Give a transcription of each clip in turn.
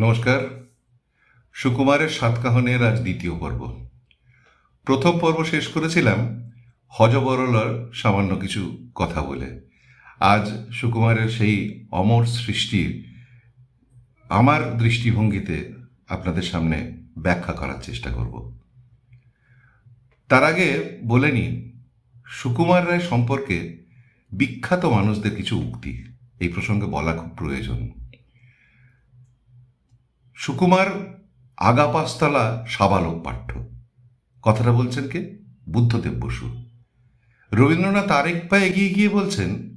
নমস্কার। সুকুমারের সাতকাহনের আজ দ্বিতীয় পর্ব। প্রথম পর্ব শেষ করেছিলাম হজবরলার সামান্য কিছু কথা বলে। আজ সুকুমারের সেই অমর সৃষ্টির আমার দৃষ্টিভঙ্গিতে আপনাদের সামনে ব্যাখ্যা করার চেষ্টা করব। তার আগে বলে নিন সুকুমার রায় সম্পর্কে বিখ্যাত মানুষদের কিছু উক্তি। এই প্রসঙ্গে বলা খুব প্রয়োজন। সুকুমার আগাপাস্তলা সাবালক পাঠ্য। কথাটা বলছেন কে? বুদ্ধদেব বসু। রবীন্দ্রনাথ আরেক পা এগিয়ে গিয়ে বলছেন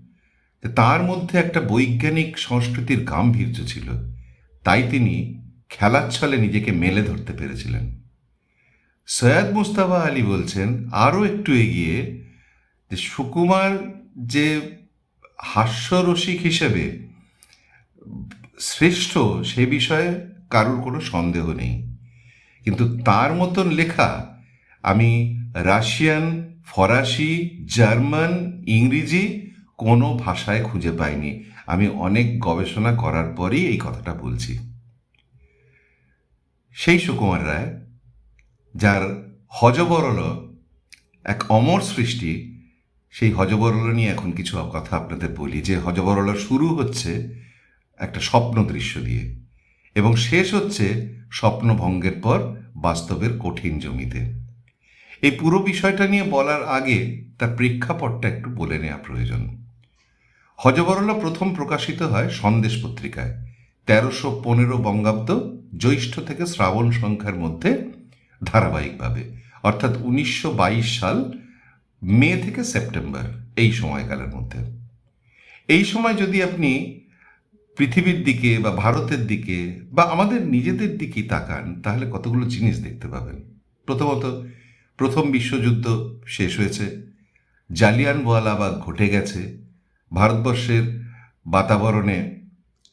যে, তার মধ্যে একটা বৈজ্ঞানিক সংস্কৃতির গাম্ভীর্য ছিল। তাই তিনি খেলার ছলে নিজেকে মেলে ধরতে পেরেছিলেন। সৈয়দ মুস্তাফা আলী বলছেন আরও একটু এগিয়ে যে, সুকুমার যে হাস্যরসিক হিসেবে শ্রেষ্ঠ সে বিষয়ে কারোর কোনো সন্দেহ নেই। কিন্তু তার মতন লেখা আমি রাশিয়ান, ফরাসি, জার্মান, ইংরেজি কোনো ভাষায় খুঁজে পাইনি। আমি অনেক গবেষণা করার পরই এই কথাটা বলছি। সেই সুকুমার রায়, যার হজবরল এক অমর সৃষ্টি, সেই হজবরল নিয়ে এখন কিছু কথা আপনাদের বলি। যে হজবরল শুরু হচ্ছে একটা স্বপ্ন দৃশ্য দিয়ে। এবং শেষ হচ্ছে স্বপ্নভঙ্গের পর বাস্তবের কঠিন জমিতে। এই পুরো বিষয়টা নিয়ে বলার আগে তার প্রেক্ষাপটটা একটু বলে নেওয়া প্রয়োজন। হজবরলা প্রথম প্রকাশিত হয় সন্দেশ পত্রিকায়। তেরোশো পনেরো বঙ্গাব্দ জ্যৈষ্ঠ থেকে শ্রাবণ সংখ্যার মধ্যে ধারাবাহিকভাবে। অর্থাৎ উনিশশো বাইশ সাল মে থেকে সেপ্টেম্বর এই সময়কালের মধ্যে। এই সময় যদি আপনি পৃথিবীর দিকে বা ভারতের দিকে বা আমাদের নিজেদের দিকেই তাকান, তাহলে কতগুলো জিনিস দেখতে পাবেন। প্রথমত, প্রথম বিশ্বযুদ্ধ শেষ হয়েছে জালিয়ানওয়ালাবাগ ঘটে গেছে, ভারতবর্ষের বাতাবরণে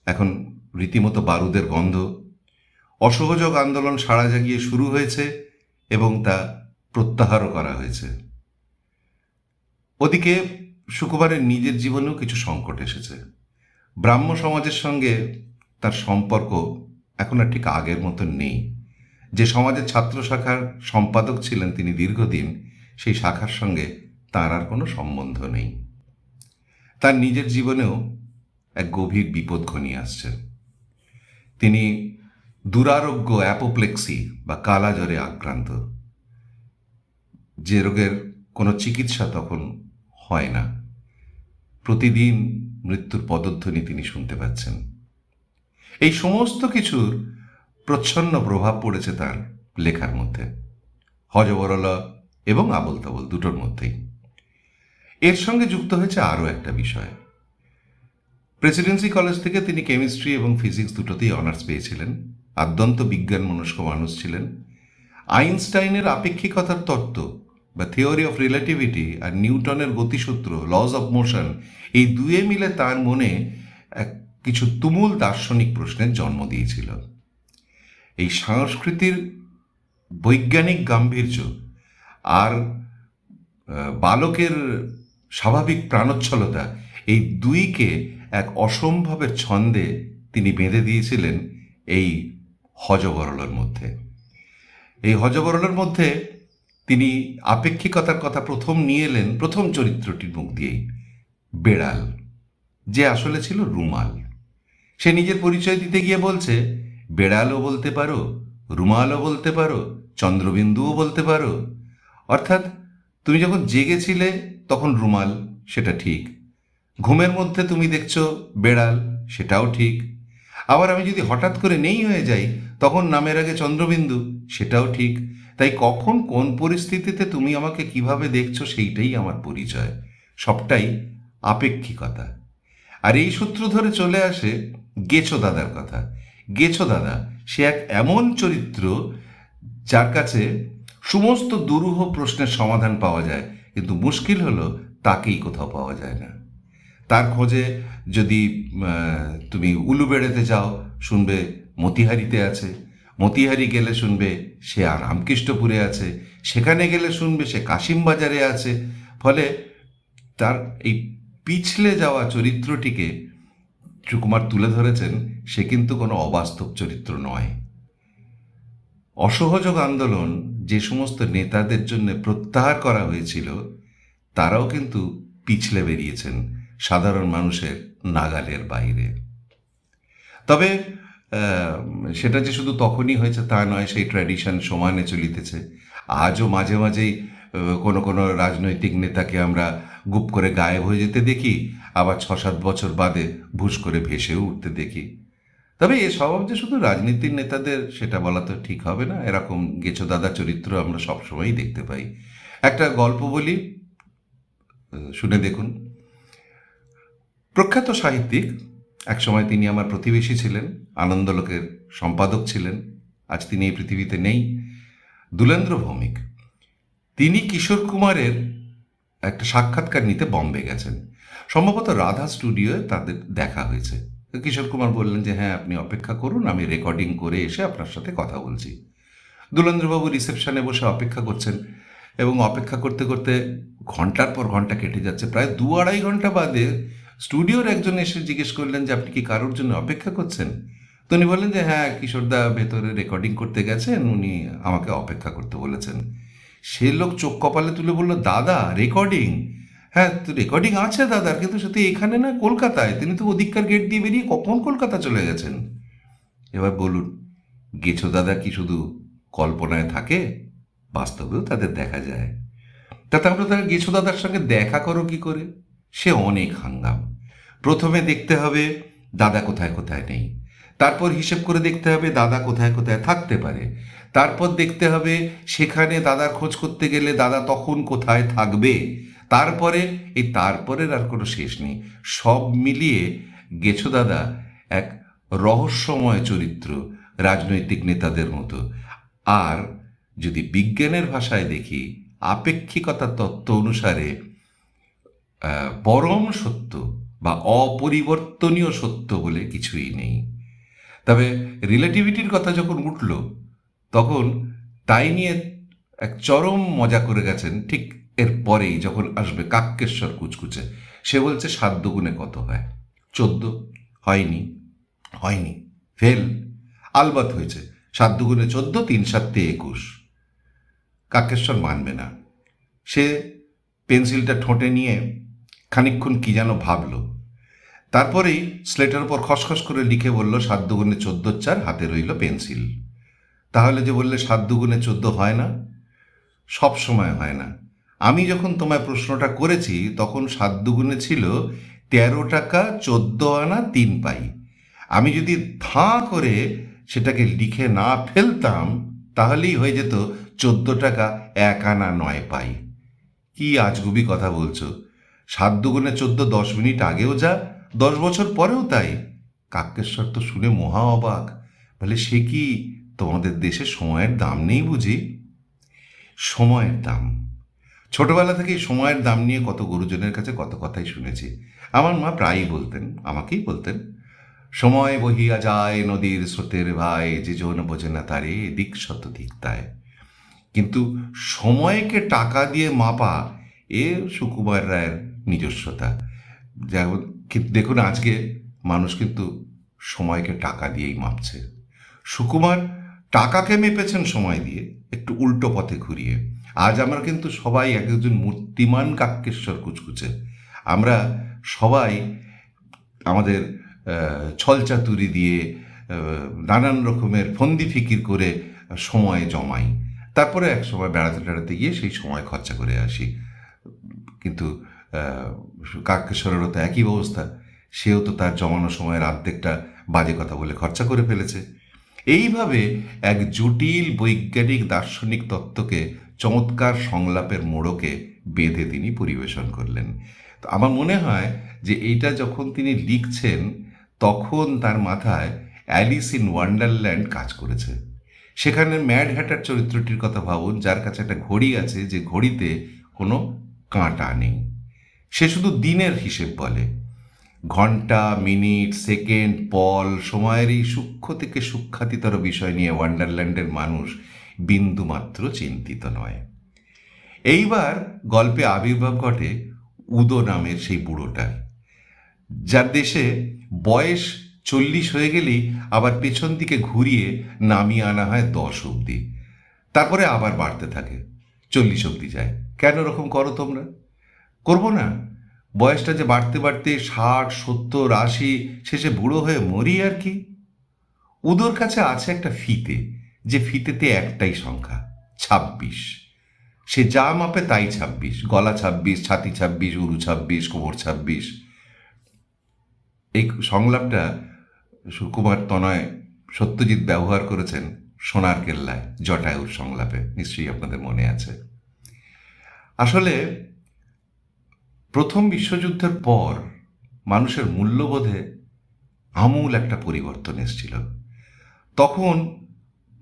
এখন রীতিমতো বারুদের গন্ধ, অসহযোগ আন্দোলন সাড়া জাগিয়ে শুরু হয়েছে এবং তা প্রত্যাহারও করা হয়েছে। ওদিকে শুক্রবারের নিজের জীবনেও কিছু সংকট এসেছে। ব্রাহ্ম সমাজের সঙ্গে তার সম্পর্ক এখন আর ঠিক আগের মতন নেই। যে সমাজের ছাত্র শাখার সম্পাদক ছিলেন তিনি দীর্ঘদিন, সেই শাখার সঙ্গে তার আর কোনো সম্বন্ধ নেই। তার নিজের জীবনেও এক গভীর বিপদ ঘনিয়ে আসছে। তিনি দুরারোগ্য অ্যাপোপ্লেক্সি বা কালাজ্বরে আক্রান্ত। যে রোগের কোনো চিকিৎসা তখন হয় না। প্রতিদিন মৃত্যুর পদধ্বনি তিনি শুনতে পাচ্ছেন। এই সমস্ত কিছুর প্রচ্ছন্ন প্রভাব পড়েছে তার লেখার মধ্যে। হজবরলা এবং আবল তাবল দুটোর মধ্যেই। এর সঙ্গে যুক্ত হয়েছে আরও একটা বিষয়। প্রেসিডেন্সি কলেজ থেকে তিনি কেমিস্ট্রি এবং ফিজিক্স দুটোতেই অনার্স পেয়েছিলেন। আদ্যন্ত বিজ্ঞান মনস্ক মানুষ ছিলেন। আইনস্টাইনের আপেক্ষিকতার তত্ত্ব বা থিওরি অফ রিলেটিভিটি আর নিউটনের গতিসূত্র লজ অফ মোশন এই দুয়ে মিলে তার মনে এক কিছু তুমুল দার্শনিক প্রশ্নের জন্ম দিয়েছিল। এই সংস্কৃতির বৈজ্ঞানিক গাম্ভীর্য আর বালকের স্বাভাবিক প্রাণোচ্ছলতা এই দুইকে এক অসম্ভবের ছন্দে তিনি বেঁধে দিয়েছিলেন এই হজবরলার মধ্যে। এই হজবরলার মধ্যে তিনি আপেক্ষিকতার কথা প্রথম নিয়ে এলেন, প্রথম চরিত্রটির মুখ দিয়েই। বেড়াল, যে আসলে ছিল রুমাল। সে নিজের পরিচয় দিতে গিয়ে বলছে, বেড়ালও বলতে পারো, রুমালও বলতে পারো, চন্দ্রবিন্দুও বলতে পারো। অর্থাৎ তুমি যখন জেগেছিলে, তখন রুমাল সেটা ঠিক। ঘুমের মধ্যে তুমি দেখছ বেড়াল, সেটাও ঠিক। আবার আমি যদি হঠাৎ করে নেই হয়ে যাই, তখন নামের আগে চন্দ্রবিন্দু, সেটাও ঠিক। তাই কখন কোন পরিস্থিতিতে তুমি আমাকে কীভাবে দেখছ সেইটাই আমার পরিচয়। সবটাই আপেক্ষিকতা। আর এই সূত্র ধরে চলে আসে গেছো দাদার কথা। গেছো দাদা, সে এক এমন চরিত্র যার কাছে সমস্ত দুরূহ প্রশ্নের সমাধান পাওয়া যায়, কিন্তু মুশকিল হলো তাকেই কোথাও পাওয়া যায় না। তার খোঁজে যদি তুমি উলুবেড়েতে যাও, শুনবে মতিহারিতে আছে। মতিহারি গেলে শুনবে সে আর রামকৃষ্ণপুরে আছে, সেখানে গেলে শুনবে সে কাশিমবাজারে আছে। ফলে তার এই পিছলে যাওয়া চরিত্রটিকে সুকুমার তুলে ধরেছেন, সে কিন্তু কোনো অবাস্তব চরিত্র নয়। অসহযোগ আন্দোলন যে সমস্ত নেতাদের জন্য প্রত্যাহার করা হয়েছিল, তারাও কিন্তু পিছলে বেরিয়েছেন সাধারণ মানুষের নাগালের বাইরে। তবে সেটা যে শুধু তখনই হয়েছে তা নয়, সেই ট্র্যাডিশন সমানে চলিতেছে। আজও মাঝে মাঝেই কোনো কোনো রাজনৈতিক নেতাকে আমরা গুপ করে গায়েব হয়ে যেতে দেখি, আবার ছ সাত বছর বাদে ভুস করে ভেসেও উঠতে দেখি। তবে এ স্বভাব যে শুধু রাজনীতির নেতাদের, সেটা বলা তো ঠিক হবে না। এরকম গেছো দাদা চরিত্র আমরা সবসময়ই দেখতে পাই। একটা গল্প বলি শুনে দেখুন। প্রখ্যাত সাহিত্যিক একসময় তিনি আমার প্রতিবেশী ছিলেন আনন্দলোকের সম্পাদক ছিলেন, আজ তিনি এই পৃথিবীতে নেই। দুলেন্দ্র ভৌমিক, তিনি কিশোর কুমারের একটা সাক্ষাৎকার নিতে বম্বে গেছেন। সম্ভবত রাধা স্টুডিওয়ে তাদের দেখা হয়েছে। কিশোর কুমার বললেন যে হ্যাঁ আপনি অপেক্ষা করুন, আমি রেকর্ডিং করে এসে আপনার সাথে কথা বলছি। দুলেন্দ্রবাবু রিসেপশনে বসে অপেক্ষা করছেন এবং অপেক্ষা করতে করতে ঘণ্টার পর ঘণ্টা কেটে যাচ্ছে। প্রায় দু আড়াই ঘণ্টা বাদে স্টুডিওর একজন এসে জিজ্ঞেস করলেন যে, আপনি কি কারোর জন্য অপেক্ষা করছেন? তো উনি বললেন যে হ্যাঁ কিশোরদা ভেতরে রেকর্ডিং করতে গেছেন, উনি আমাকে অপেক্ষা করতে বলেছেন। সে লোক চোখ কপালে তুলে বলল, দাদা রেকর্ডিং হ্যাঁ তো রেকর্ডিং আছে দাদার কিন্তু সত্যি এখানে না, কলকাতায়। তিনি তো ওদিককার গেট দিয়ে বেরিয়ে কখন কলকাতা চলে গেছেন? এবার বলুন, গেছো দাদা কি শুধু কল্পনায় থাকে? বাস্তবেও তাদের দেখা যায়। তাতে আমরা তারা গেছো দাদার সঙ্গে দেখা করো কি করে? সে অনেক হাঙ্গাম। প্রথমে দেখতে হবে দাদা কোথায় কোথায় নেই। তারপর হিসেব করে দেখতে হবে দাদা কোথায় কোথায় থাকতে পারে। তারপর দেখতে হবে সেখানে দাদার খোঁজ করতে গেলে দাদা তখন কোথায় থাকবে। তারপরে, এই তারপরের আর কোনো শেষ নেই। সব মিলিয়ে গেছো দাদা এক রহস্যময় চরিত্র রাজনৈতিক নেতাদের মতো। আর যদি বিজ্ঞানের ভাষায় দেখি, আপেক্ষিকতা তত্ত্ব অনুসারে পরম সত্য বা অপরিবর্তনীয় সত্য বলে কিছুই নেই। তবে রিলেটিভিটির কথা যখন উঠল, তখন তাই নিয়ে এক চরম মজা করে গেছেন ঠিক এর পরেই যখন আসবে কাক্যেশ্বর কুচকুচে। সে বলছে সাত দুগুণে কত হয়? চোদ্দ? হয়নি। হয়নি। ফেল। আলবাত হয়েছে। সাত দুগুণে চোদ্দ, তিন সাতে একুশ। কাকেশ্বর মানবে না। সে পেন্সিলটা ঠোঁটে নিয়ে খানিকক্ষণ কি যেন ভাবল। তারপরেই স্লেটের উপর খসখস করে লিখে বলল, সাত দুগুণে চোদ্দ চার, হাতে রইল পেন্সিল। তাহলে যে বললে, সাত দুগুণে চোদ্দ হয় না? সব সময় হয় না। আমি যখন তোমায় প্রশ্নটা করেছি, তখন সাত দুগুণে ছিল তেরো টাকা চোদ্দ আনা তিন পাই। আমি যদি ফাঁ করে সেটাকে লিখে না ফেলতাম, তাহলেই হয়ে যেত চোদ্দ টাকা এক আনা নয় পাই। কি আজগুবি কথা বলছো। সাত দুগুণে চোদ্দ, দশ মিনিট আগেও যা, দশ বছর পরেও তাই। কাকেশ্বর তো শুনে মহা অবাক। বলে, সে কি তোমাদের দেশে সময়ের দাম নেই বুঝি? সময়ের দাম। ছোটবেলা থেকেই সময়ের দাম নিয়ে কত গুরুজনের কাছে কত কথাই শুনেছি। আমার মা প্রায়ই বলতেন, আমাকেই বলতেন, সময় বহিয়া যায় নদীর স্রোতের ভাই যে জন বোঝে না তারে দিক শত দিক তায় কিন্তু সময়কে টাকা দিয়ে মাপা এ সুকুমার রায়ের নিজস্বতা। যেমন দেখুন আজকে মানুষ কিন্তু সময়কে টাকা দিয়েই মাপছে। সুকুমার টাকাকে মেপেছেন সময় দিয়ে, একটু উল্টো পথে ঘুরিয়ে। আজ আমরা কিন্তু সবাই এক একজন মূর্তিমান কাক্যেশ্বর কুচকুচে। আমরা সবাই আমাদের ছলচাতুরি দিয়ে নানান রকমের ফন্দি ফিকির করে সময় জমাই। তারপরে এক সময় বেড়াতে টেড়াতে গিয়ে সেই সময় খরচা করে আসি। কিন্তু কাকেশ্বরেরও তো একই অবস্থা। সেও তো তার জমানো সময়ের আর্ধেকটা বাজে কথা বলে খরচা করে ফেলেছে। এইভাবে এক জটিল বৈজ্ঞানিক দার্শনিক তত্ত্বকে চমৎকার সংলাপের মোড়কে বেঁধে তিনি পরিবেশন করলেন। তো আমার মনে হয় যে এইটা যখন তিনি লিখছেন, তখন তার মাথায় অ্যালিস ইন ওয়ান্ডারল্যান্ড কাজ করেছে। সেখানে ম্যাড হ্যাটার চরিত্রটির কথা ভাবুন, যার কাছে একটা ঘড়ি আছে, যে ঘড়িতে কোনো কাঁটা নেই। সে শুধু দিনের হিসেব বলে। ঘণ্টা, মিনিট, সেকেন্ড, পল সময়ের এই সূক্ষ্ম থেকে সূক্ষাতিতর বিষয় নিয়ে ওয়ান্ডারল্যান্ডের মানুষ বিন্দুমাত্র চিন্তিত নয়। এইবার গল্পে আবির্ভাব ঘটে উদো নামের সেই বুড়োটার। যার দেশে বয়স চল্লিশ হয়ে গেলেই আবার পেছন দিকে ঘুরিয়ে নামিয়ে আনা হয় দশ অবধি। তারপরে আবার বাড়তে থাকে, চল্লিশ অবধি যায়। কেন ওরকম করো তোমরা? করব না। বয়সটা যে বাড়তে বাড়তে ষাট, সত্তর, আশি শেষে বুড়ো হয়ে মরি আর কি? উদোর কাছে আছে একটা ফিতে, যে ফিতেতে একটাই সংখ্যা, ছাব্বিশ। সে যা মাপে তাই ছাব্বিশ, গলা ছাব্বিশ, ছাতি ছাব্বিশ, উরু ছাব্বিশ, কোমর ছাব্বিশ। এই সংলাপটা সুকুমার তনয় সত্যজিৎ ব্যবহার করেছেন সোনার কেল্লায়, জটায়ুর সংলাপে। নিশ্চয়ই আপনাদের মনে আছে। আসলে প্রথম বিশ্বযুদ্ধের পর মানুষের মূল্যবোধে আমূল একটা পরিবর্তন এসেছিল। তখন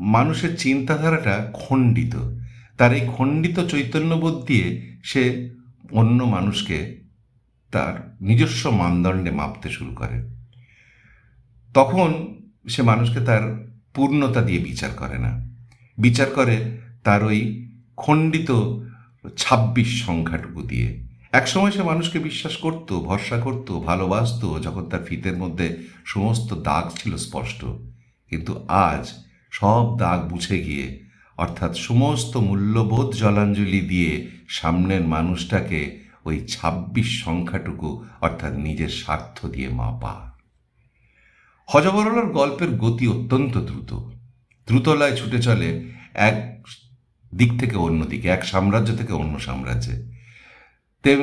মানুষের চিন্তাধারাটা খণ্ডিত। তার এই খণ্ডিত চৈতন্যবোধ দিয়ে সে অন্য মানুষকে তার নিজস্ব মানদণ্ডে মাপতে শুরু করে। তখন সে মানুষকে তার পূর্ণতা দিয়ে বিচার করে না। বিচার করে তার ওই খণ্ডিত ছাব্বিশ সংখ্যাটুকু দিয়ে। একসময় সে মানুষকে বিশ্বাস করত, ভরসা করত, ভালোবাসতো, যখন তার ফিতের মধ্যে সমস্ত দাগ ছিল স্পষ্ট। কিন্তু আজ সব দাগ বুঝে গিয়ে, অর্থাৎ সমস্ত মূল্যবোধ জলাঞ্জলি দিয়ে সামনের মানুষটাকে ওই ছাব্বিশ সংখ্যাটুকু, অর্থাৎ নিজের স্বার্থ দিয়ে মাপা হজবরলার গল্পের গতি অত্যন্ত দ্রুত। দ্রুতলায় ছুটে চলে এক দিক থেকে অন্য দিকে, এক সাম্রাজ্য থেকে অন্য সাম্রাজ্যে।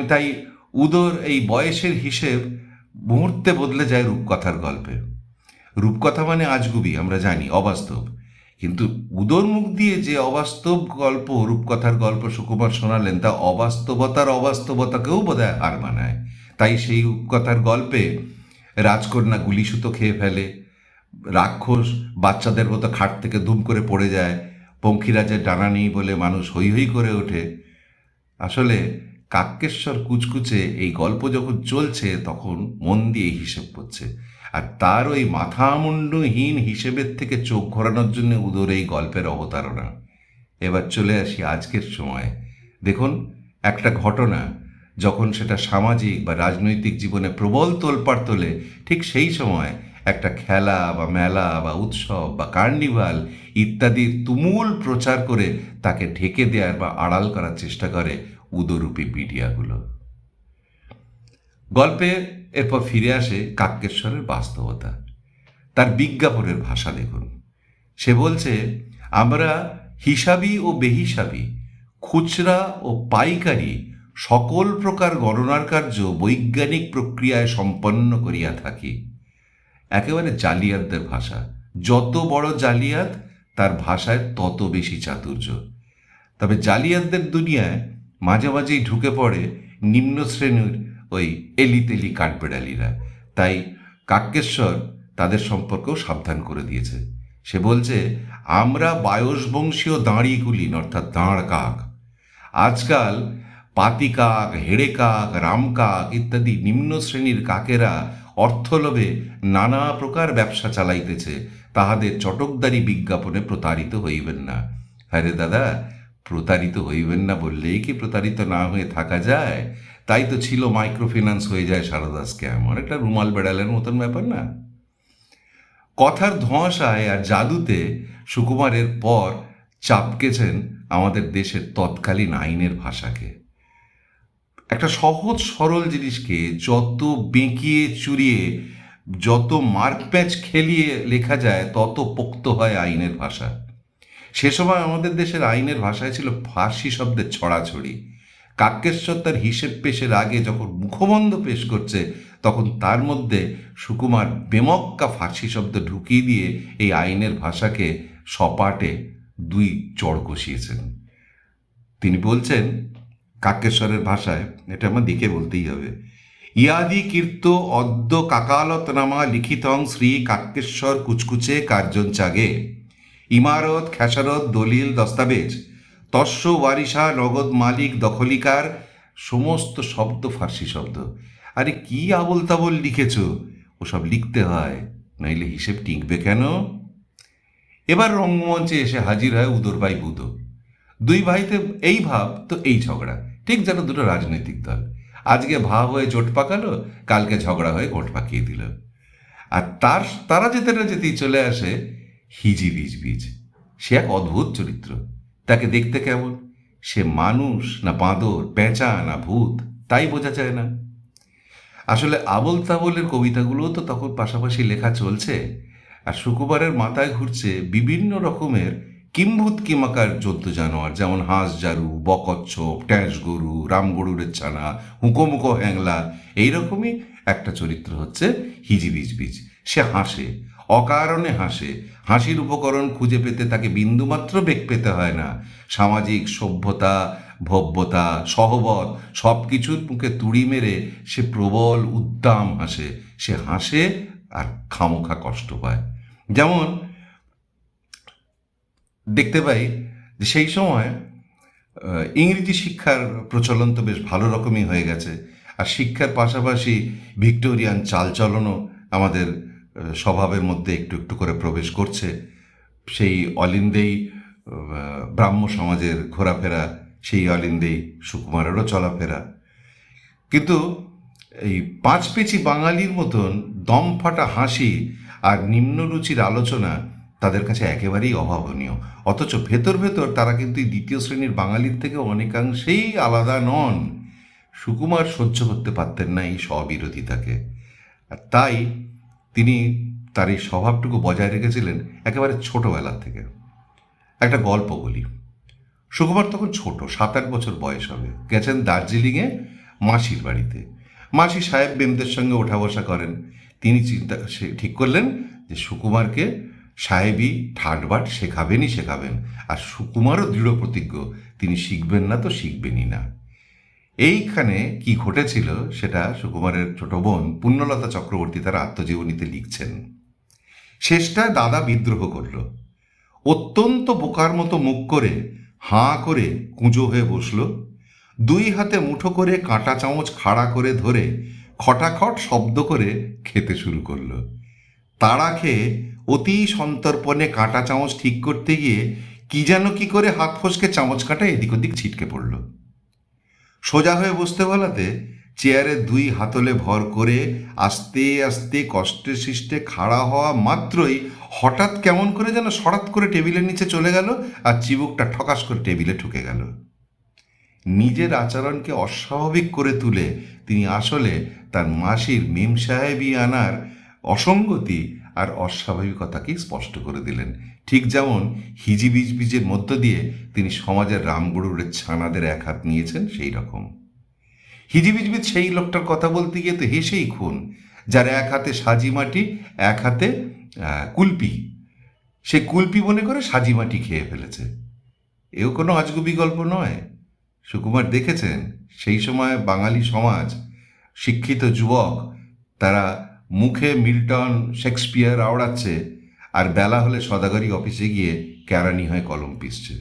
তাই উদর এই বয়সের হিসেব মুহূর্তে বদলে যায় রূপকথার গল্পে। রূপকথা মানে আজগুবি, আমরা জানি, অবাস্তব। কিন্তু উদর মুখ দিয়ে যে অবাস্তব গল্প, রূপকথার গল্প সুকুমার শোনালেন, তা অবাস্তবতার অবাস্তবতাকেও বোধহয় হার মানায়। তাই সেই রূপকথার গল্পে রাজকন্যা গুলিসুতো খেয়ে ফেলে, রাক্ষস বাচ্চাদের মতো খাট থেকে দুম করে পড়ে যায়, পঙ্খিরাজের ডানা নেই বলে মানুষ হৈ হৈ করে ওঠে। আসলে কাক্যেশ্বর কুচকুচে এই গল্প যখন চলছে, তখন মন দিয়ে হিসেব করছে আর তার ওই মাথামুন্ডহীন হিসেবের থেকে চোখ ঘোরানোর জন্য উদর এই গল্পের অবতারণা। এবার চলে আসি আজকের সময়। দেখুন, একটা ঘটনা যখন সেটা সামাজিক বা রাজনৈতিক জীবনে প্রবল তোলপাড় তোলে, ঠিক সেই সময় একটা খেলা বা মেলা বা উৎসব বা কার্নিভাল ইত্যাদির তুমুল প্রচার করে তাকে ঢেকে দেওয়ার বা আড়াল করার চেষ্টা করে উদরূপী মিডিয়াগুলো। গল্পে এরপর ফিরে আসে কাক্যেশ্বরের বাস্তবতা। তার বিজ্ঞাপনের ভাষা দেখুন। সে বলছে, আমরা হিসাবি ও বেহিসাবি, খুচরা ও পাইকারি সকল প্রকার গণনার কার্য বৈজ্ঞানিক প্রক্রিয়ায় সম্পন্ন করিয়া থাকি। একেবারে জালিয়াতদের ভাষা। যত বড় জালিয়াত, তার ভাষায় তত বেশি চাতুর্য। তবে জালিয়াতদের দুনিয়ায় মাঝে মাঝেই ঢুকে পড়ে নিম্ন শ্রেণির ওই এলিতেলি কাঠবেড়ালিরা। তাই কাক্যেশ্বর তাদের সম্পর্কেও সাবধান করে দিয়েছে। সে বলছে, আমরা বায়সবংশীয় দাঁড়িগুলিন অর্থাৎ দাঁড় কাক, আজকাল পাতি কাক, হেড়ে কাক, রাম কাক ইত্যাদি নিম্ন শ্রেণির কাকেরা অর্থলোভে নানা প্রকার ব্যবসা চালাইতেছে। তাহাদের চটকদারি বিজ্ঞাপনে প্রতারিত হইবেন না। আরে দাদা প্রতারিত হইবেন না বললেই কি প্রতারিত না হয়ে থাকা যায়? তাই তো ছিল মাইক্রোফিন্যান্স হয়ে যায় সারদা স্ক্যাম। অনেকটা রুমাল বেড়ালের মতন ব্যাপার না? কথার ধোঁয়াশায় আর জাদুতে সুকুমারের পর চাপকেছেন আমাদের দেশের তৎকালীন আইনের ভাষাকে। একটা সহজ সরল জিনিসকে যত বেঁকিয়ে চুরিয়ে, যত মারপ্যাচ খেলিয়ে লেখা যায়, তত পোক্ত হয় আইনের ভাষা। সে সময় আমাদের দেশের আইনের ভাষায় ছিল ফার্সি শব্দের ছড়াছড়ি। কাক্যেশ্বর তার হিসেব পেশের আগে যখন মুখবন্ধ পেশ করছে, তখন তার মধ্যে সুকুমার বেমক্কা ফার্সি শব্দ ঢুকিয়ে দিয়ে এই আইনের ভাষাকে সপাটে দুই চড় কষিয়েছেন। তিনি বলছেন কাক্যেশ্বরের ভাষায়, এটা আমার দিকে বলতেই হবে। ইয়াদি কীর্ত অদ্য কাকালত নামা লিখিতং শ্রী কাক্যেশ্বর কুচকুচে কার্জন চাগে। ইমারত, খেসারত, দলিল, দস্তাবেজ, তস্য ওয়ারিসা নগদ মালিক, দখলিকার, সমস্ত শব্দ ফার্সি শব্দ। আরে কি আবল তাবল লিখেছ? ওসব লিখতে হয়, নইলে হিসেব টিকবে কেন? এবার রঙ্গমঞ্চে এসে হাজির হয় উদরবাই বুধো। দুই ভাইতে এই ভাব, তো এই ঝগড়া। ঠিক যেন দুটো রাজনৈতিক দল। আজকে ভাব হয়ে জোট পাকালো, কালকে ঝগড়া হয়ে গোট পাকিয়ে দিল। আর তার, তারা যেতে না যেতেই চলে আসে হিজি বীজ সে এক অদ্ভুত চরিত্র। তাকে দেখতে কেমন? সে মানুষ, না বাঁদর, পেঁচা, না ভূত, তাই বোঝা যায় না। আসলে আবল তাবলের কবিতাগুলোও তো তখন পাশাপাশি লেখা চলছে, আর শুক্রবারের মাথায় ঘুরছে বিভিন্ন রকমের কিম্ভূত কিমাকার জন্তু জানোয়ার, যেমন হাঁস, জারু বকচ্ছপ ট্যাঁস গরু রামগরুরের ছানা হুঁকোমুকো হ্যাংলা। এইরকমই একটা চরিত্র হচ্ছে হিজি বীজ বীজ। সে হাসে অকারণে হাসে। হাসির উপকরণ খুঁজে পেতে তাকে বিন্দুমাত্র বেগ পেতে হয় না। সামাজিক সভ্যতা, ভব্যতা সহবত সব কিছুর মুখে তুড়ি মেরে সে প্রবল উদ্দাম হাসে। সে হাসে আর খামোখা কষ্ট পায়। যেমন দেখতে পাই যে সেই সময় ইংরেজি শিক্ষার প্রচলন তো বেশ ভালো রকমই হয়ে গেছে। আর শিক্ষার পাশাপাশি ভিক্টোরিয়ান চালচলনও আমাদের স্বভাবের মধ্যে একটু একটু করে প্রবেশ করছে। সেই অলিন্দেই ব্রাহ্ম সমাজের ঘোরাফেরা, সেই অলিন্দেই সুকুমারেরও চলাফেরা। কিন্তু এই পাঁচ পেঁচি বাঙালির মতন দম ফাটা হাসি আর নিম্নরুচির আলোচনা তাদের কাছে একেবারেই অভাবনীয়। অথচ ভেতর ভেতর তারা কিন্তু দ্বিতীয় শ্রেণির বাঙালির থেকে অনেকাংশেই আলাদা নন। সুকুমার সহ্য করতে পারতেন না এই স্ববিরোধিতাকে। আর তাই তিনি তার এই স্বভাবটুকু বজায় রেখেছিলেন একেবারে ছোটবেলা থেকে। একটা গল্প বলি। সুকুমার তখন ছোট সাত আট বছর বয়স হবে। গেছেন দার্জিলিংয়ে মাসির বাড়িতে। মাসি সাহেব বেমদের সঙ্গে ওঠা বসা করেন। তিনি চিন্তা সে ঠিক করলেন যে সুকুমারকে সাহেবই ঠাটবাট শেখাবেনই শেখাবেন। আর সুকুমারও দৃঢ় প্রতিজ্ঞ তিনি শিখবেন না তো শিখবেনই না। এইখানে কি ঘটেছিল সেটা সুকুমারের ছোট বোন পুণ্যলতা চক্রবর্তী তার আত্মজীবনীতে লিখছেন। শেষটায় দাদা বিদ্রোহ করল। অত্যন্ত বোকার মতো মুখ করে হাঁ করে কুঁজো হয়ে বসল। দুই হাতে মুঠো করে কাঁটা চামচ খাড়া করে ধরে খটাখট শব্দ করে খেতে শুরু করল। তাড়া খেয়ে অতি সন্তর্পণে কাঁটা চামচ ঠিক করতে গিয়ে কি যেন কি করে হাত ফসকে চামচ কাটা এদিক ওদিক ছিটকে পড়ল। সোজা হয়ে বসতে বলাতে চেয়ারে দুই হাতলে ভর করে আস্তে আস্তে কষ্টে সৃষ্টে খাড়া হওয়া মাত্রই হঠাৎ কেমন করে যেন সরাত করে টেবিলের নিচে চলে গেল আর চিবুকটা ঠকাস করে টেবিলে ঠুকে গেল। নিজের আচরণকে অস্বাভাবিক করে তুলে তিনি আসলে তার মাসির মেম সাহেবই আনার অসঙ্গতি আর অস্বাভাবিকতাকেই স্পষ্ট করে দিলেন। ঠিক যেমন হিজি বীজ মধ্য দিয়ে তিনি সমাজের রামগুরুরের ছানাদের এক হাত নিয়েছেন, সেই রকম। হিজি বীজ বীজ সেই লোকটার কথা বলতে গিয়ে তো হেসেই খুন, যার এক হাতে সাজি মাটি, এক হাতে কুলপি। সে কুলপি মনে করে সাজি মাটি খেয়ে ফেলেছে। এও কোনো আজগুবি গল্প নয়। সুকুমার দেখেছেন, সেই সময় বাঙালি সমাজ, শিক্ষিত যুবক, তারা মুখে মিল্টন শেক্সপিয়ার আওড়াচ্ছে আর বেলা হলে সদাগরি অফিসে গিয়ে ক্যারানি হয়ে কলম পিসছে।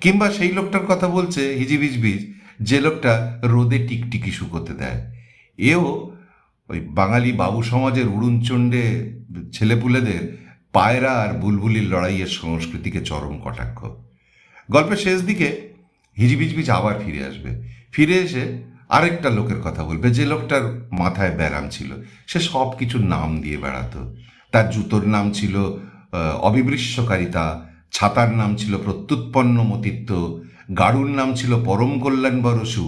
কিংবা সেই লোকটার কথা বলছে হিজিবিজ বীজ যে লোকটা রোদে টিকটিকি শুকোতে দেয়। এও ওই বাঙালি বাবু সমাজের উড়ুনচণ্ডে ছেলেপুলেদের পায়রা আর বুলবুলির লড়াইয়ের সংস্কৃতিকে চরম কটাক্ষ। গল্পের শেষ দিকে হিজিবিজবিজ আবার ফিরে আসবে। ফিরে এসে আরেকটা লোকের কথা বলবে, যে লোকটার মাথায় ব্যারাম ছিল, সে সব কিছুর নাম দিয়ে বেড়াতো। তার জুতোর নাম ছিল অবিবৃশ্যকারিতা ছাতার নাম ছিল প্রত্যুৎপন্ন মতিত্ব গাড়ুর নাম ছিল পরম কল্যাণ বরসু,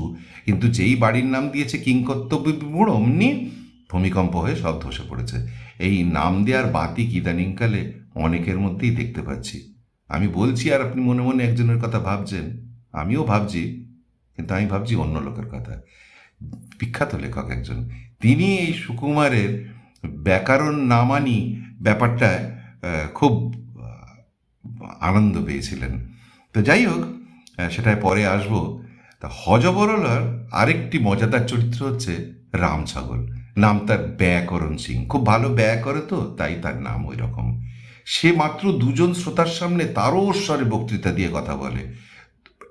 কিন্তু যেই বাড়ির নাম দিয়েছে কিংকর্তব্য বিমূঢ়, অমনি ভূমিকম্প হয়ে সব ধসে পড়েছে। এই নাম দেওয়ার বাতিক ইদানিংকালে অনেকের মধ্যেই দেখতে পাচ্ছি। আমি বলছি আর আপনি মনে মনে একজনের কথা ভাবছেন, আমিও ভাবছি। কিন্তু আমি ভাবছি অন্য লোকের কথা। বিখ্যাত লেখক একজন। তিনি এই সুকুমারের ব্যাকরণ নামানি ব্যাপারটায় খুব আনন্দ পেয়েছিলেন। তো যাই হোক সেটায় পরে আসব। তা হজবরলার আরেকটি মজাদার চরিত্র হচ্ছে রাম ছাগল। নাম তার ব্যাকরণ সিং। খুব ভালো ব্যয় করে তো, তাই তার নাম ওই রকম সে মাত্র দুজন শ্রোতার সামনে তারও স্বরে বক্তৃতা দিয়ে কথা বলে।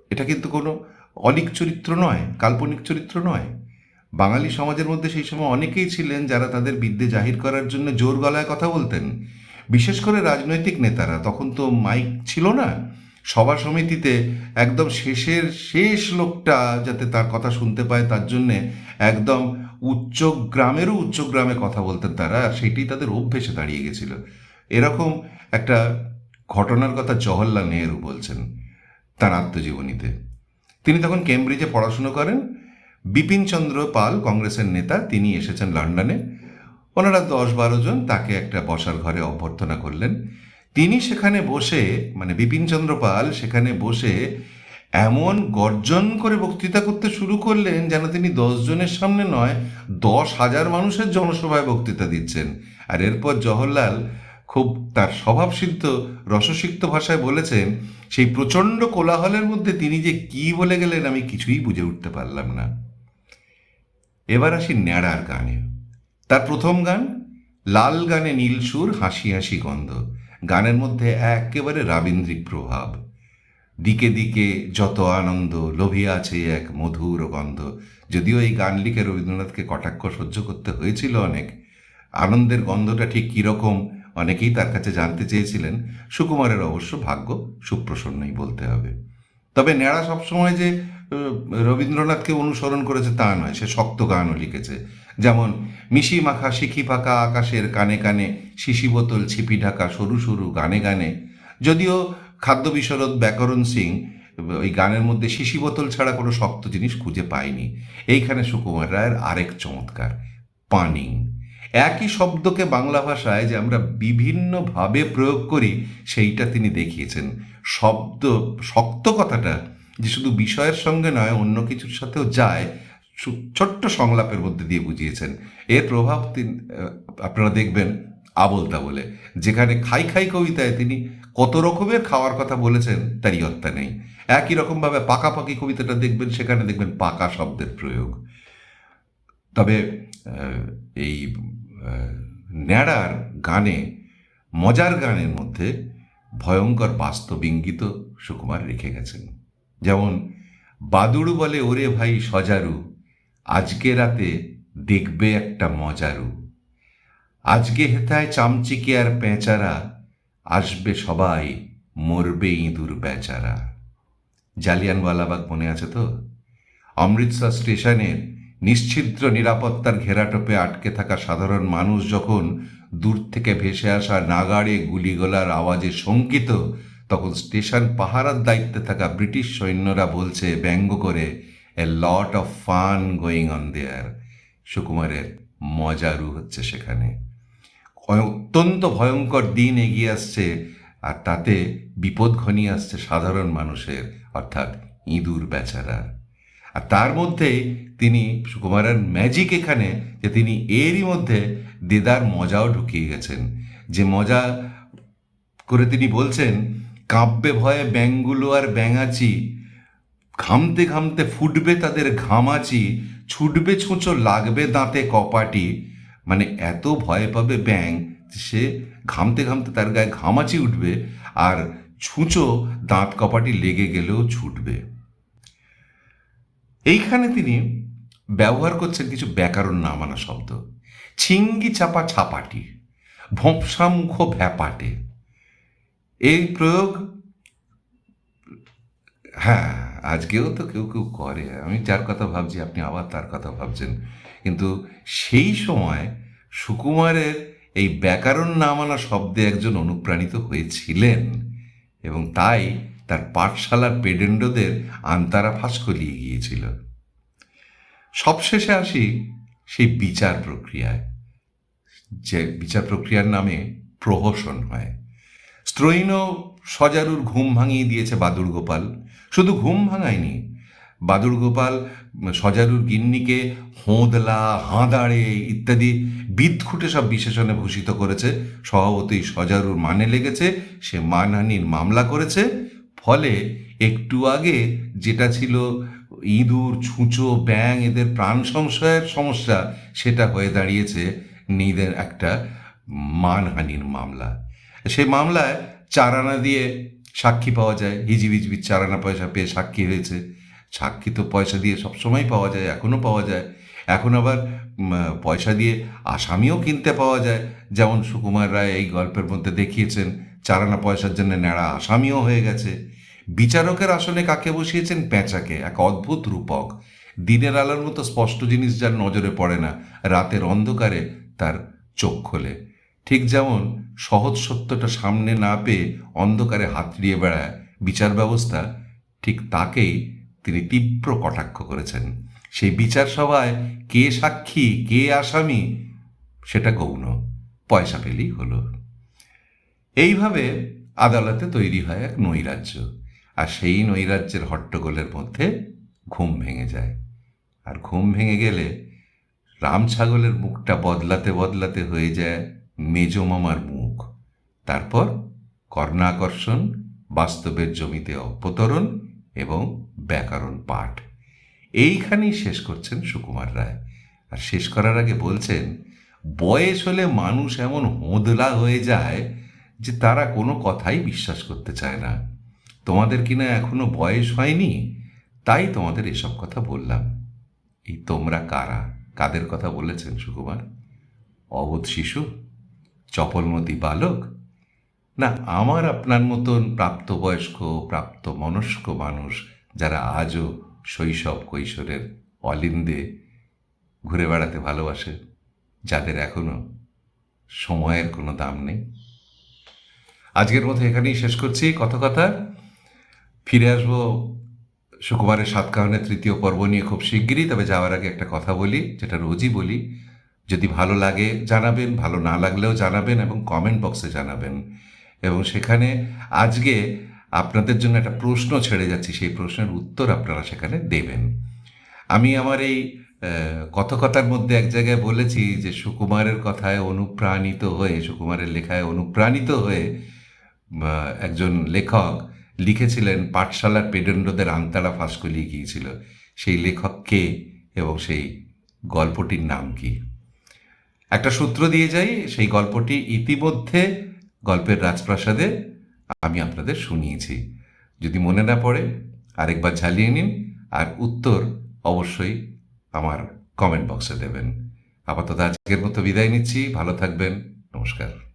এটা কিন্তু কোনো অলিক চরিত্র নয়, কাল্পনিক চরিত্র নয়। বাঙালি সমাজের মধ্যে সেই সময় অনেকেই ছিলেন যারা তাদের বিদ্যে জাহির করার জন্য জোর গলায় কথা বলতেন। বিশেষ করে রাজনৈতিক নেতারা, তখন তো মাইক ছিল না। সভা সমিতিতে একদম শেষের শেষ লোকটা যাতে তার কথা শুনতে পায়, তার জন্যে একদম উচ্চ গ্রামেরও উচ্চ গ্রামে কথা বলতেন তারা, আর সেটি তাদের অভ্যেসে দাঁড়িয়ে গেছিল। এরকম একটা ঘটনার কথা জওহরলাল নেহরু বলছেন তার আত্মজীবনীতে। তিনি তখন কেমব্রিজে পড়াশুনো করেন। বিপিনচন্দ্র পাল কংগ্রেসের নেতা, তিনি এসেছেন লন্ডনে। ওনারা দশ বারো জন তাকে একটা বসার ঘরে অভ্যর্থনা করলেন। তিনি সেখানে বসে মানে বিপিনচন্দ্র পাল সেখানে বসে এমন গর্জন করে বক্তৃতা করতে শুরু করলেন যেন তিনি জনের সামনে নয়, দশ হাজার মানুষের জনসভায় বক্তৃতা দিচ্ছেন। আর এরপর জওহরলাল খুব তার স্বভাবসিদ্ধ, রসসিক্ত ভাষায় বলেছেন, সেই প্রচণ্ড কোলাহলের মধ্যে তিনি যে কি বলে গেলেন আমি কিছুই বুঝে উঠতে পারলাম না। এবার আসি ন্যাড়ার গানে। তার প্রথম গান, লাল গানে নীল সুর, হাসি হাসি গন্ধ। গানের মধ্যে একেবারে রাবীন্দ্রিক প্রভাব। দিকে দিকে যত আনন্দ লোভিয়া আছে এক মধুর গন্ধ। যদিও এই গান লিখে রবীন্দ্রনাথকে কটাক্ষ সহ্য করতে হয়েছিল অনেক। আনন্দের গন্ধটা ঠিক কীরকম অনেকেই তার কাছে জানতে চেয়েছিলেন, সুকুমারের অবশ্য ভাগ্য সুপ্রসন্নই বলতে হবে। তবে ন্যাড়া সবসময় যে রবীন্দ্রনাথকে অনুসরণ করেছে তা নয়, সে শক্ত গানও লিখেছে। যেমন, মিশি মাখা, শিখি ফাঁকা আকাশের কানে কানে, শিশি বোতল ছিপি ঢাকা সরু সরু গানে গানে। যদিও খাদ্য বিশরদ ব্যাকরণ সিং, ওই গানের মধ্যে শিশি বোতল ছাড়া কোনো শক্ত জিনিস খুঁজে পায়নি। এইখানে সুকুমার রায়ের আরেক চমৎকার, পানিং একই শব্দকে বাংলা ভাষায় যে আমরা বিভিন্নভাবে প্রয়োগ করি, সেইটা তিনি দেখিয়েছেন। শব্দ, শক্ত কথাটা যে শুধু বিষয়ের সঙ্গে নয়, অন্য কিছুর সাথেও যায় ছোট্ট সংলাপের মধ্যে দিয়ে বুঝিয়েছেন। এর প্রভাব তিনি আপনারা দেখবেন আবল তাবলে। যেখানে খাই খাই কবিতায় তিনি কত রকমের খাওয়ার কথা বলেছেন তার ইয়ত্তা নেই। একই রকমভাবে পাকাপাকি কবিতাটা দেখবেন, সেখানে দেখবেন পাকা শব্দের প্রয়োগ। তবে এই ন্যাড়ার গানে, মজার গানের মধ্যে ভয়ঙ্কর বাস্তব ইঙ্গিত সুকুমার রেখে গেছেন। যেমন, বাদুড় বলে, ওরে ভাই সজারু, আজকে রাতে দেখবে একটা মজারু। আজকে হেথায় চামচিকে আর পেঁচারা, আসবে সবাই, মরবে ইঁদুর বেচারা। জালিয়ানওয়ালাবাগ মনে আছে তো? অমৃতসর স্টেশনের নিশ্ছিদ্র নিরাপত্তার ঘেরাটোপে আটকে থাকা সাধারণ মানুষ যখন দূর থেকে ভেসে আসা নাগাড়ে গুলিগোলার আওয়াজে শঙ্কিত, তখন স্টেশন পাহারার দায়িত্বে থাকা ব্রিটিশ সৈন্যরা বলছে ব্যঙ্গ করে a lot of fun going on there সুকুমারের মজারু হচ্ছে সেখানে। অত্যন্ত ভয়ঙ্কর দিন এগিয়ে আসছে, আর তাতে বিপদ ঘনিয়ে আসছে সাধারণ মানুষের, অর্থাৎ ইঁদুর বেচারা। আর তার মধ্যেই তিনি সুকুমারের ম্যাজিক এখানে যে তিনি এরই মধ্যে দেদার মজাও ঢুকিয়ে গেছেন। যে মজা করে তিনি বলছেন, কাব্যে ভয়ে ব্যাঙগুলো আর ব্যাঙাচি, ঘামতে ঘামতে ফুটবে তাদের ঘামাচি, ছুটবে ছুঁচো লাগবে দাঁতে কপাটি। মানে এত ভয় পাবে ব্যাং সে ঘামতে ঘামতে তার গায়ে ঘামাচি উঠবে আর ছুঁচো দাঁত কপাটি লেগে গেলেও ছুটবে। এইখানে তিনি ব্যবহার করছেন কিছু ব্যাকরণ না মানা শব্দ। ছিঙ্গি চাপা ছাপাটি, ভোঁপসামুখ ভ্যাপাটে। এই প্রয়োগ হ্যাঁ আজকেও তো কেউ কেউ করে। আমি যার কথা ভাবছি, আপনি আবার তার কথা ভাবছেন। কিন্তু সেই সময় সুকুমারের এই ব্যাকরণ না মানা শব্দে একজন অনুপ্রাণিত হয়েছিলেন এবং তাই তার পাঠশালার পেডেন্ডদের আন্তারা ফাঁস করিয়ে গিয়েছিল। সবশেষে আসি সেই বিচার প্রক্রিয়ায়, যে বিচার প্রক্রিয়ার নামে প্রহসন হয়। স্ত্রৈন সজারুর ঘুম ভাঙিয়ে দিয়েছে বাদুড় গোপাল। শুধু ঘুম ভাঙায়নি, বাদুড় গোপাল সজারুর গিন্নিকে হোঁদলা, হাঁদাড়ে ইত্যাদি বিদঘুটে সব বিশেষণে ভূষিত করেছে। স্বভাবতই সজারুর মানে লেগেছে, সে মানহানির মামলা করেছে ফলে একটু আগে যেটা ছিল ইঁদুর, ছুঁচো ব্যাং এদের প্রাণ সংশয়ের সমস্যা, সেটা হয়ে দাঁড়িয়েছে নিজেদের একটা মানহানির মামলা। সেই মামলায় চার আনা দিয়ে সাক্ষী পাওয়া যায়। হিজিবিজবির চার আনা পয়সা পেয়ে সাক্ষী হয়েছে। সাক্ষী তো পয়সা দিয়ে সবসময় পাওয়া যায়, এখনও পাওয়া যায়। এখন আবার পয়সা দিয়ে আসামিও কিনতে পাওয়া যায়। যেমন সুকুমার রায় এই গল্পের মধ্যে দেখিয়েছেন চার আনা পয়সার জন্য ন্যাড়া আসামিও হয়ে গেছে। বিচারকের আসনে কাকে বসিয়েছেন পেঁচাকে? এক অদ্ভুত রূপক। দিনের আলোর মতো স্পষ্ট জিনিস যার নজরে পড়ে না। রাতের অন্ধকারে তার চোখ খোলে। ঠিক যেমন সহজ সত্যটা সামনে না পেয়ে অন্ধকারে হাতড়িয়ে বেড়ায় বিচার ব্যবস্থা, ঠিক তাকেই তিনি তীব্র কটাক্ষ করেছেন। সেই বিচার সভায় কে সাক্ষী, কে আসামি, সেটা গৌণ। পয়সা পেলেই হলো। এইভাবে আদালতে তৈরি হয় এক নৈরাজ্য। আর সেই নৈরাজ্যের হট্টগোলের মধ্যে ঘুম ভেঙে যায়। আর ঘুম ভেঙে গেলে রাম ছাগলের মুখটা বদলাতে বদলাতে হয়ে যায় মেজো মামার মুখ। তারপর কর্ণাকর্ষণ, বাস্তবের জমিতে অবতরণ এবং ব্যাকরণ পাঠ। এইখানেই শেষ করছেন সুকুমার রায়। আর শেষ করার আগে বলছেন, বয়স হলে মানুষ এমন হোঁদলা হয়ে যায় যে তারা কোনো কথাই বিশ্বাস করতে চায় না। তোমাদের কিনা এখনও বয়স হয়নি? তাই তোমাদের এসব কথা বললাম। এই তোমরা কারা? কাদের কথা বলেছেন সুকুমার? অবোধ শিশু? চপলমতি বালক? না, আমার আপনার মতন প্রাপ্তবয়স্ক প্রাপ্ত মনস্ক মানুষ যারা আজও শৈশব কৈশোরের অলিন্দে ঘুরে বেড়াতে ভালোবাসে, যাদের এখনও সময়ের কোনো দাম নেই। আজকের মতো এখানেই শেষ করছি। কথা কথা। ফিরে আসব সুকুমারের সাতকাহনের তৃতীয় পর্ব নিয়ে খুব শিগগিরই, তবে যাওয়ার আগে একটা কথা বলি, যেটা রোজই বলি। যদি ভালো লাগে জানাবেন, ভালো না লাগলেও জানাবেন এবং কমেন্ট বক্সে জানাবেন। এবং সেখানে আজকে আপনাদের জন্য একটা প্রশ্ন ছেড়ে যাচ্ছি, সেই প্রশ্নের উত্তর আপনারা সেখানে দেবেন। আমি আমার এই কথকতার মধ্যে এক জায়গায় বলেছি যে সুকুমারের কথায় অনুপ্রাণিত হয়ে, সুকুমারের লেখায় অনুপ্রাণিত হয়ে একজন লেখক লিখেছিলেন পাঠশালার পেডেন্ডদের আন্তারা ফাঁস করিয়ে গিয়েছিল। সেই লেখক কে এবং সেই গল্পটির নাম কি? একটা সূত্র দিয়ে যাই, সেই গল্পটি ইতিমধ্যে গল্পের রাজপ্রাসাদে আমি আপনাদের শুনিয়েছি। যদি মনে না পড়ে, আরেকবার ঝালিয়ে নিন, আর উত্তর অবশ্যই আমার কমেন্ট বক্সে দেবেন। আপাতত আজকের মতো বিদায় নিচ্ছি, ভালো থাকবেন, নমস্কার।